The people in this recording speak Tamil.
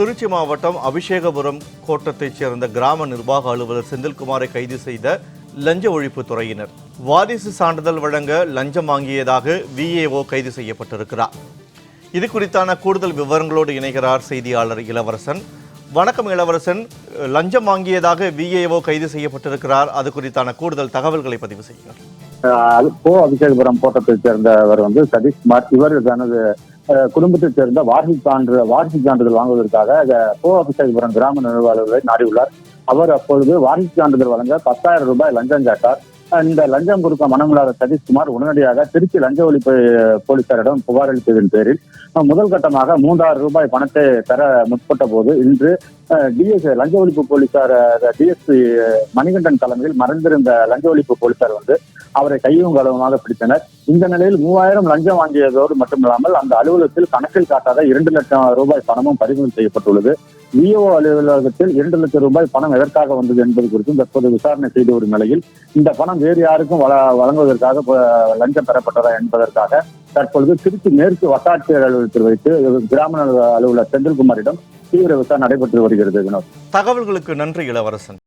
திருச்சி மாவட்டம் அபிஷேகபுரம் கோட்டத்தைச் சேர்ந்த கிராம நிர்வாக அலுவலர் செந்தில்குமாரை கைது செய்த லஞ்ச ஒழிப்பு துறையினர். வாரிசு சான்றிதழ் வழங்க லஞ்சம் வாங்கியதாக விஏஓ கைது செய்யப்பட்டிருக்கிறார். இது குறித்தான கூடுதல் விவரங்களோடு இணைகிறார் செய்தியாளர் இளவரசன். வணக்கம் இளவரசன். லஞ்சம் வாங்கியதாக விஏஓ கைது செய்யப்பட்டிருக்கிறார். அது குறித்தான கூடுதல் தகவல்களை பதிவு செய்கிறார் கோ அபிஷேகபுரம் கோட்டத்தைச் சேர்ந்தவர் வந்து சதீஷ்குமார். இவர் தனது குடும்பத்தை குடும்பத்தைச் சேர்ந்த வாரிசு சான்று வாரிசு சான்றிதழ் வாங்குவதற்காக போ கோ கிராம நிர்வாகர்களை நாடியுள்ளார். அவர் அப்பொழுது வாரிசு சான்றிதழ் வழங்க பத்தாயிரம் ரூபாய் லஞ்சம் கேட்டார். இந்த லஞ்சம் கொடுக்க மனமில்லாத சதீஷ்குமார் உடனடியாக திருச்சி லஞ்ச ஒழிப்பு போலீசாரிடம் புகார் அளித்ததன் பேரில் முதல் கட்டமாக மூன்றாயிரம் ரூபாய் பணத்தை தர முற்பட்ட போது இன்று டிஎஸ் லஞ்ச ஒழிப்பு போலீசார் டிஎஸ்பி மணிகண்டன் தலைமையில் மறைந்திருந்த லஞ்ச ஒழிப்பு போலீசார் வந்து அவரை கையும் களவுமாக பிடித்தனர். இந்த நிலையில் மூவாயிரம் லஞ்சம் வாங்கியதோடு மட்டுமில்லாமல் அந்த அலுவலகத்தில் கணக்கில் காட்டாத இரண்டு லட்சம் ரூபாய் பணமும் பறிமுதல் செய்யப்பட்டுள்ளது. விஓ அலுவலகத்தில் இரண்டு லட்சம் ரூபாய் பணம் எதற்காக வந்தது என்பது குறித்தும் தற்போது விசாரணை செய்து வரும் நிலையில் இந்த பணம் வேறு யாருக்கும் வழங்குவதற்காக லஞ்சம் பெறப்பட்டதா என்பதற்காக தற்பொழுது திருச்சி மேற்கு வட்டாட்சியர் அலுவலகத்தில் வைத்து கிராம அலுவலர் செந்தில்குமாரிடம் தீவிர விசாரணை நடைபெற்று வருகிறது வினோத். தகவல்களுக்கு நன்றி இளவரசன்.